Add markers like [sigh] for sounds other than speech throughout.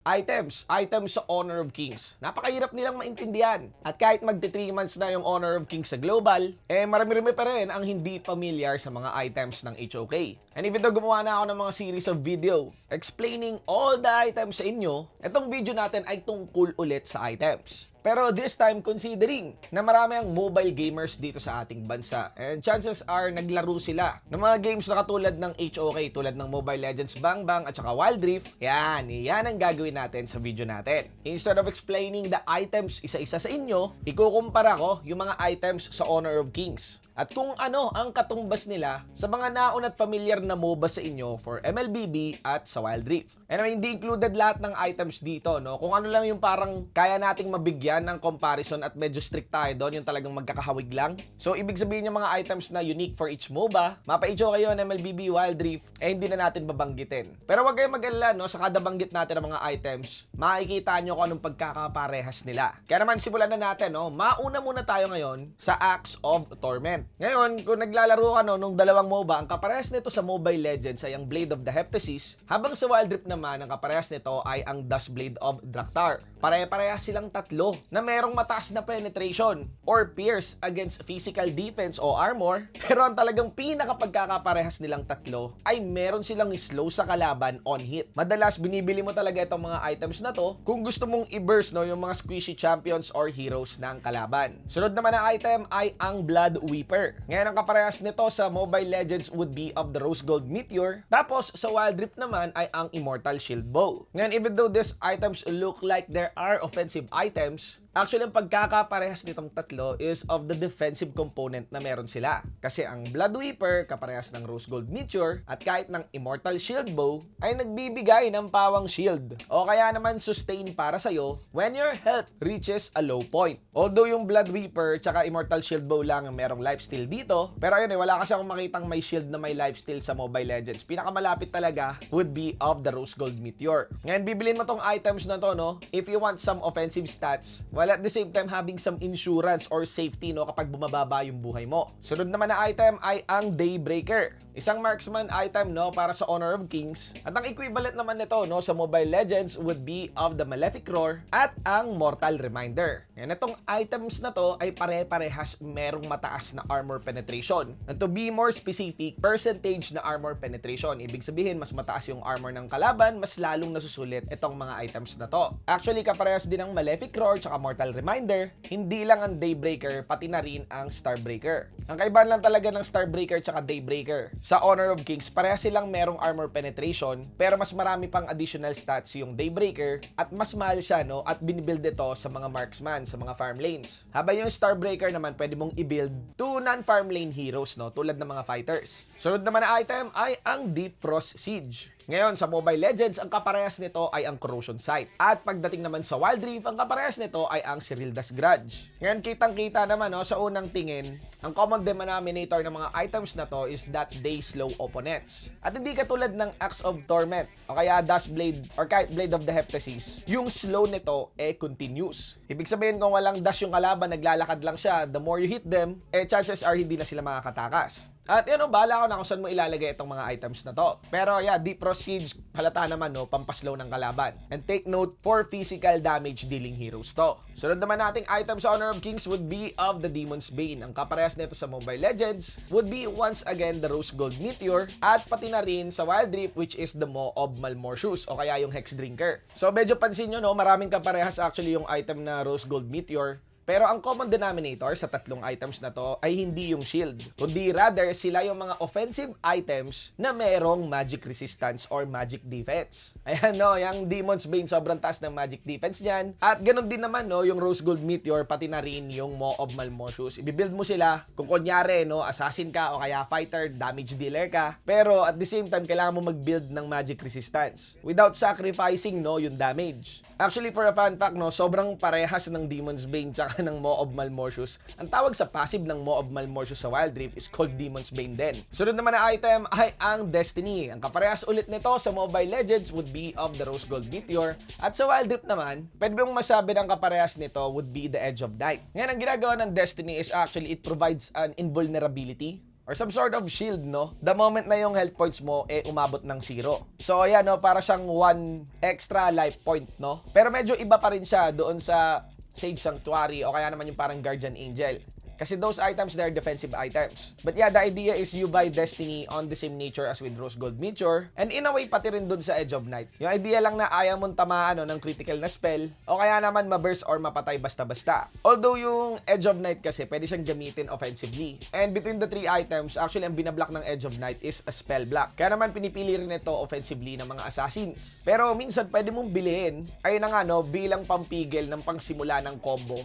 Items, items sa Honor of Kings. Napakahirap nilang maintindihan. At kahit magti 3 months na yung Honor of Kings sa global, eh marami-rami pa rin ang hindi familiar sa mga items ng HOK. And even though gumawa na ako ng mga series of video explaining all the items sa inyo, itong video natin ay tungkol ulit sa items. Pero this time, considering na marami ang mobile gamers dito sa ating bansa, and chances are naglaro sila ng mga games na katulad ng HOK, tulad ng Mobile Legends Bang Bang at saka Wild Rift, yan, yan ang gagawin natin sa video natin. Instead of explaining the items isa-isa sa inyo, ikukumpara ko yung mga items sa Honor of Kings at kung ano ang katumbas nila sa mga naon at familiar na MOBA sa inyo for MLBB at sa Wild Rift. And hindi included lahat ng items dito, no? Kung ano lang yung parang kaya nating mabigyan ng comparison at medyo strict tayo doon, yung talagang magkakahawig lang. So, ibig sabihin yung mga items na unique for each MOBA, mapa-HO kayo ng MLBB, Wild Rift, eh hindi na natin babanggitin. Pero wag kayong mag-alala, no? Sa kada banggit natin ng mga items, makikita nyo kung anong pagkakaparehas nila. Kaya naman, simulan na natin, no? Mauna muna tayo ngayon sa Axe of Torment. Ngayon, kung naglalaro ka, no, nung dalawang MOBA, ang kaparehas nito sa Mobile Legends ay ang Blade of the Heptasis, habang sa Wild Rift naman, ang kaparehas nito ay ang Dust Blade of Draktar. Pare-parehas silang tatlo na merong mataas na penetration or pierce against physical defense o armor. [laughs] Pero ang talagang pinakapagkakaparehas nilang tatlo ay meron silang slow sa kalaban on hit. Madalas binibili mo talaga itong mga items na to kung gusto mong i-burst no, yung mga squishy champions or heroes ng kalaban. Sunod naman na item ay ang Blood Weeper. Ngayon ang kaparehas nito sa Mobile Legends would be of the Rose Gold Meteor. Tapos sa Wild Rift naman ay ang Immortal Shield Bow. Ngayon even though these items look like there are offensive items, Actually, ang pagkakaparehas nitong tatlo is of the defensive component na meron sila. Kasi ang Blood Weeper, kaparehas ng Rose Gold Meteor, at kahit ng Immortal Shield Bow, ay nagbibigay ng pawang shield. O kaya naman sustain para sa'yo when your health reaches a low point. Although yung Blood Weeper tsaka Immortal Shield Bow lang ang merong lifesteal dito, pero ayun eh, wala kasi akong makitang may shield na may lifesteal sa Mobile Legends. Pinakamalapit talaga would be of the Rose Gold Meteor. Ngayon, bibilin mo tong items na to, no? If you want some offensive stats, while at the same time having some insurance or safety no kapag bumababa yung buhay mo. Sunod naman na item ay ang Daybreaker. Isang marksman item no para sa Honor of Kings. At ang equivalent naman nito no sa Mobile Legends would be of the Malefic Roar at ang Mortal Reminder. Yan itong items na to ay pare-parehas merong mataas na armor penetration. And to be more specific, percentage na armor penetration. Ibig sabihin mas mataas yung armor ng kalaban, mas lalong nasusulit itong mga items na to. Actually kaparehas din ng Malefic Roar tsaka Mortal Reminder, hindi lang ang Daybreaker, pati na rin ang Starbreaker. Ang kaibahan lang talaga ng Starbreaker tsaka Daybreaker. Sa Honor of Kings, pareha silang merong armor penetration, pero mas marami pang additional stats yung Daybreaker at mas mahal siya no at binibuild ito sa mga marksman, sa mga farm lanes. Habang yung Starbreaker naman pwede mong i-build to non-farm lane heroes no tulad ng mga fighters. Sunod naman na item ay ang Deep Frost Siege. Ngayon, sa Mobile Legends, ang kaparehas nito ay ang Corrosion Sight. At pagdating naman sa Wild Rift, ang kaparehas nito ay ang Cyrilda's Grudge. Ngayon, kitang-kita naman no, sa unang tingin, ang common denominator ng mga items na to is that they slow opponents. At hindi katulad ng Axe of Torment o kaya Dust Blade or kahit Blade of the Heptasis, yung slow nito eh continuous. Ibig sabihin kung walang dash yung kalaban, naglalakad lang siya, the more you hit them, eh chances are hindi na sila makakatakas. At yun, no, bahala ko na kung saan mo ilalagay itong mga items na to. Pero yeah, Deep Siege, halata naman no, pampaslow ng kalaban. And take note, for physical damage dealing heroes to. Sunod naman nating item sa Honor of Kings would be of the Demon's Bane. Ang kaparehas nito sa Mobile Legends would be once again the Rose Gold Meteor at pati na rin sa Wild Rift which is the Mo of Malmortius o kaya yung Hex Drinker. So medyo pansin nyo no, maraming kaparehas actually yung item na Rose Gold Meteor pero ang common denominator sa tatlong items na to ay hindi yung shield, kundi rather sila yung mga offensive items na merong magic resistance or magic defense. [laughs] Ayan no, yung Demon's Bane sobrang taas ng magic defense niyan. At ganun din naman no, yung Rose Gold Meteor pati na rin yung Maw of Malmortius. Ibibuild mo sila kung kunyari no, assassin ka o kaya fighter, damage dealer ka. Pero at the same time kailangan mo mag-build ng magic resistance without sacrificing no yung damage. Actually, for a fun fact, no, sobrang parehas ng Demon's Bane tsaka ng Maw of Malmortius. Ang tawag sa passive ng Maw of Malmortius sa Wild Rift is called Demon's Bane din. Sunod naman na item ay ang Destiny. Ang kaparehas ulit nito sa Mobile Legends would be of the Rose Gold Meteor. At sa Wild Rift naman, pwede mong masabi ng kaparehas nito would be the Edge of Night. Ngayon, ang ginagawa ng Destiny is actually it provides an invulnerability or some sort of shield, no? The moment na yung health points mo, eh, umabot ng zero. So, ayan, no? Para siyang one extra life point, no? Pero medyo iba pa rin siya doon sa Sage Sanctuary o kaya naman yung parang Guardian Angel. Kasi those items, they're defensive items. But yeah, the idea is you buy Destiny on the same nature as with Rose Gold Meteor. And in a way, pati rin dun sa Edge of Night. Yung idea lang na ayaw mong tamaan no, ng critical na spell o kaya naman ma-burst or mapatay basta-basta. Although yung Edge of Night kasi, pwede siyang gamitin offensively. And between the three items, actually ang binablock ng Edge of Night is a spell block. Kaya naman pinipili rin ito offensively ng mga assassins. Pero minsan pwede mong bilhin, ayun na nga no, bilang pampigil ng pangsimula ng combo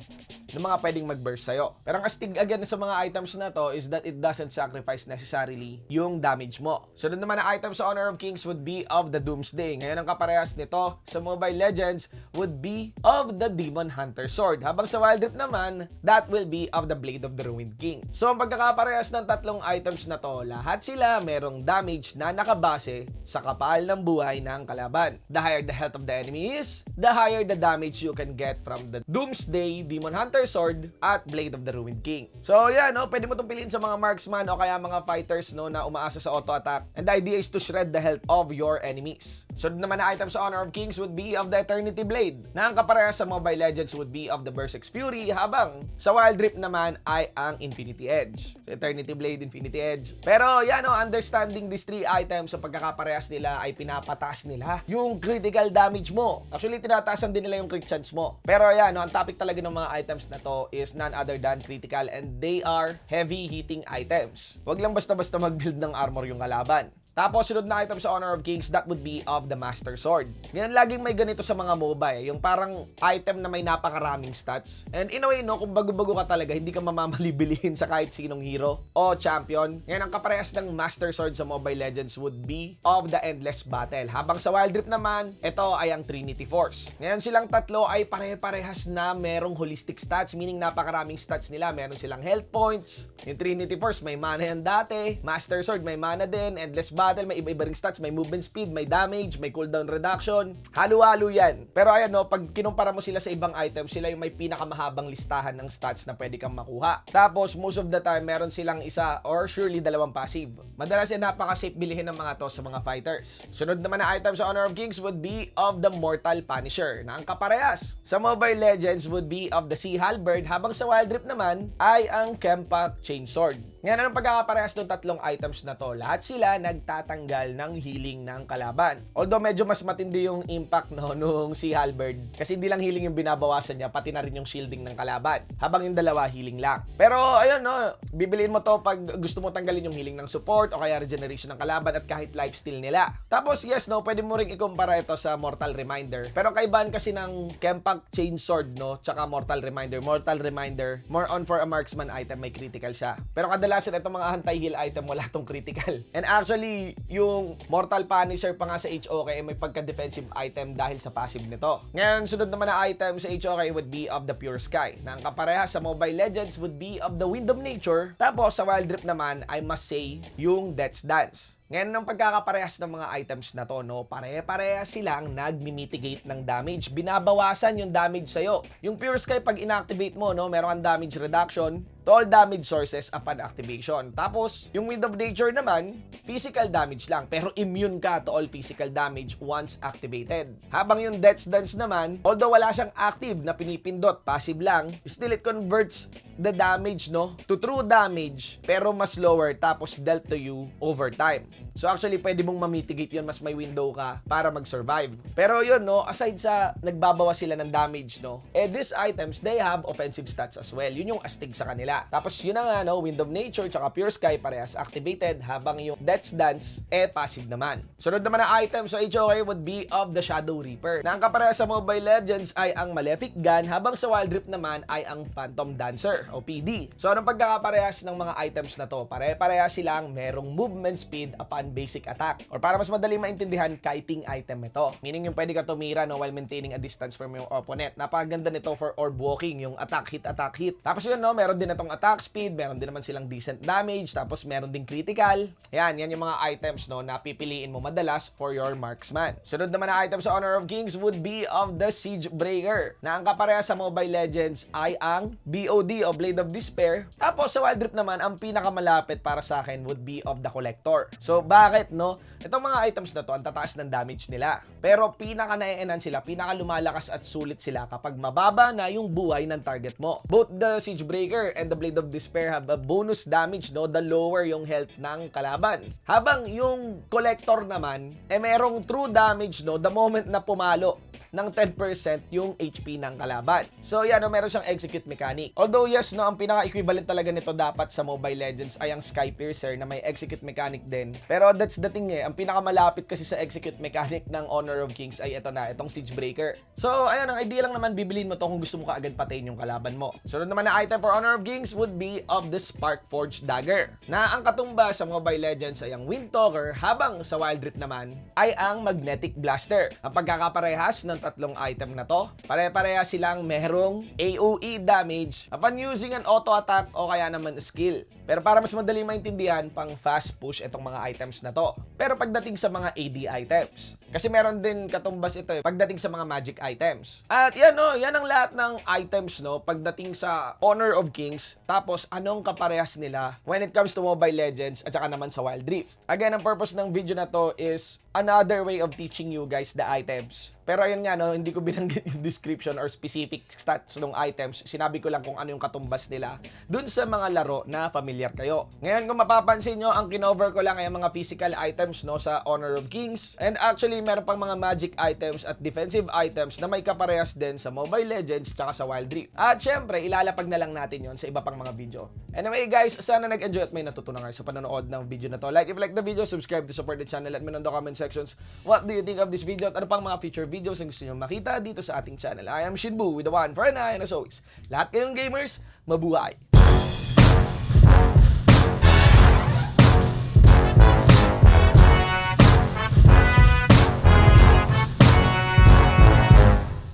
ng mga pwedeng mag-burst sa'yo. Pero ang again sa mga items na to is that it doesn't sacrifice necessarily yung damage mo. Sunod naman na item sa Honor of Kings would be of the Doomsday. Ngayon ang kaparehas nito sa Mobile Legends would be of the Demon Hunter Sword. Habang sa Wild Rift naman, that will be of the Blade of the Ruined King. So ang pagkakaparehas ng tatlong items na to, lahat sila merong damage na nakabase sa kapal ng buhay ng kalaban. The higher the health of the enemy is, the higher the damage you can get from the Doomsday, Demon Hunter Sword, at Blade of the Ruined King. So yeah, no, pwede mo itong piliin sa mga marksman o kaya mga fighters no, na umaasa sa auto attack. And the idea is to shred the health of your enemies. Sunod naman na item sa Honor of Kings would be of the Eternity Blade. Na ang kaparehas sa Mobile Legends would be of the Berserk's Fury, habang sa Wild Rift naman ay ang Infinity Edge. So Eternity Blade, Infinity Edge. Pero yan no, understanding these three items sa pagkakaparehas nila ay pinapataas nila yung critical damage mo. Actually, tinataasan din nila yung crit chance mo. Pero yan no, ang topic talaga ng mga items na to is none other than critical and they are heavy hitting items. Huwag lang basta-basta mag-build ng armor yung kalaban. Tapos, sunod na item sa Honor of Kings, that would be of the Master Sword. Ngayon, laging may ganito sa mga MOBA eh. Yung parang item na may napakaraming stats. And in a way, no, kung bago-bago ka talaga, hindi ka mamamalibilihin sa kahit sinong hero o champion. Ngayon, ang kaparehas ng Master Sword sa Mobile Legends would be of the Endless Battle. Habang sa Wild Rift naman, ito ay ang Trinity Force. Ngayon, silang tatlo ay pare-parehas na merong holistic stats, meaning napakaraming stats nila. Meron silang health points. Yung Trinity Force, may mana yan dati. Master Sword, may mana din. Endless Battle, may iba-iba ring stats, may movement speed, may damage, may cooldown reduction. Halo-halo yan. Pero ayan no, pag kinumpara mo sila sa ibang items, sila yung may pinakamahabang listahan ng stats na pwede kang makuha. Tapos, most of the time, meron silang isa or surely dalawang passive. Madalas yan napaka-safe bilihin ng mga to sa mga fighters. Sunod naman na item sa Honor of Kings would be of the Mortal Punisher na ang kaparehas. Sa Mobile Legends would be of the Sea Halberd habang sa Wild Rift naman ay ang Kempa Chainsword. Ngayon, anong pagkakaparehas ng tatlong items na to? Lahat sila nagtatanggal ng healing ng kalaban. Although medyo mas matindi yung impact no, [laughs] nung si Halberd. Kasi hindi lang healing yung binabawasan niya, pati na rin yung shielding ng kalaban. Habang yung dalawa, healing lang. Pero ayun no, bibiliin mo to pag gusto mo tanggalin yung healing ng support o kaya regeneration ng kalaban at kahit lifesteal nila. Tapos yes no, pwede mo rin ikumpara ito sa Mortal Reminder. Pero kaibahan kasi ng Kempak Chainsword no, tsaka Mortal Reminder. Mortal Reminder, more on for a marksman item, may critical siya. Pero kadalasan itong mga anti-heal item, wala tong critical. [laughs] And actually, yung Mortal Punisher pa nga sa HOK ay may pagka-defensive item dahil sa passive nito. Ngayon, sunod naman na item sa HOK would be of the Pure Sky. Na ang kapareha sa Mobile Legends would be of the Wind of Nature. Tapos sa Wild Rift naman, I must say, yung Death's Dance. Ngayon, ng pagkakaparehas ng mga items na to, no, pare-pareha silang nag-mitigate ng damage. Binabawasan yung damage sa'yo. Yung Pure Sky, pag inactivate mo, no, meron kang damage reduction to all damage sources upon activation. Tapos, yung Wind of Nature naman, physical damage lang, pero immune ka to all physical damage once activated. Habang yung Death's Dance naman, although wala siyang active na pinipindot, passive lang, still it converts the damage, no, to true damage, pero mas lower, tapos dealt to you over time. So actually, pwede mong mamitigate yun, mas may window ka para mag-survive. Pero yun, no, aside sa nagbabawa sila ng damage, no, eh these items, they have offensive stats as well. Yun yung astig sa kanila. Tapos yun na nga, no, Wind of Nature, tsaka Pure Sky, parehas activated, habang yung Death's Dance, eh passive naman. Sunod naman na item sa HOK would be of the Shadow Reaper. Na ang sa Mobile Legends ay ang Malefic Gun, habang sa Wild Rift naman ay ang Phantom Dancer, o PD. So anong pagkakaparehas ng mga items na to? Pare-parehas silang merong movement speed upon basic attack. Or para mas madali maintindihan, kiting item ito. Meaning yung pwede ka tumira no, while maintaining a distance from your opponent. Napakaganda nito for orb walking, yung attack hit, attack hit. Tapos yun no, meron din itong attack speed, meron din naman silang decent damage, tapos meron ding critical. Yan, yan yung mga items no na pipiliin mo madalas for your marksman. Sunod naman na item sa Honor of Kings would be of the Siege Breaker, na ang kapareha sa Mobile Legends ay ang BOD o Blade of Despair. Tapos sa Wild Rift naman, ang pinakamalapit para sa akin would be of the Collector. So bakit no? Itong mga items na to, ang tataas ng damage nila. Pero pinaka na sila, pinaka lumalakas at sulit sila kapag mababa na yung buhay ng target mo. Both the Siege Breaker and the Blade of Despair have a bonus damage, no? The lower yung health ng kalaban. Habang yung Collector naman, eh merong true damage, no? The moment na pumalo ng 10% yung HP ng kalaban. So yan, no, meron siyang execute mechanic. Although yes, no, ang pinaka-equivalent talaga nito dapat sa Mobile Legends ay ang Sky Piercer na may execute mechanic din. Pero that's the thing eh, ang pinakamalapit kasi sa execute mechanic ng Honor of Kings ay ito na, itong Siege Breaker. So ayun, ang idea lang naman bibilin mo to kung gusto mo kaagad patayin yung kalaban mo. Sunod naman na item for Honor of Kings would be of the Spark Forge Dagger. Na ang katumba sa Mobile Legends ang Windtalker, habang sa Wild Rift naman ay ang Magnetic Blaster. Ang pagkakaparehas ng tatlong item na to, pare-pareha silang merong AoE damage upon using an auto attack o kaya naman skill. Pero para mas madali maintindihan, pang fast push itong mga items na to. Pero pagdating sa mga AD items, kasi meron din katumbas ito eh, pagdating sa mga magic items. At yan no, yan ang lahat ng items no, pagdating sa Honor of Kings, tapos anong kaparehas nila when it comes to Mobile Legends at saka naman sa Wild Rift. Again, ang purpose ng video na to is another way of teaching you guys the items. Pero ayun nga, no, hindi ko binanggit yung description or specific stats ng items. Sinabi ko lang kung ano yung katumbas nila dun sa mga laro na familiar kayo. Ngayon, kung mapapansin nyo, ang kinover ko lang ay mga physical items no, sa Honor of Kings. And actually, meron pang mga magic items at defensive items na may kaparehas din sa Mobile Legends tsaka sa Wild Rift. At syempre, ilalapag na lang natin yon sa iba pang mga video. Anyway guys, sana nag-enjoy at may natutunan kayo sa panonood ng video na to. Like if you like the video, subscribe to support the channel. Let me in comment sections what do you think of this video at ano pang mga future videos na gusto nyo makita dito sa ating channel. I am Shinbu with the one for an eye and as always, lahat kayong gamers, mabuhay!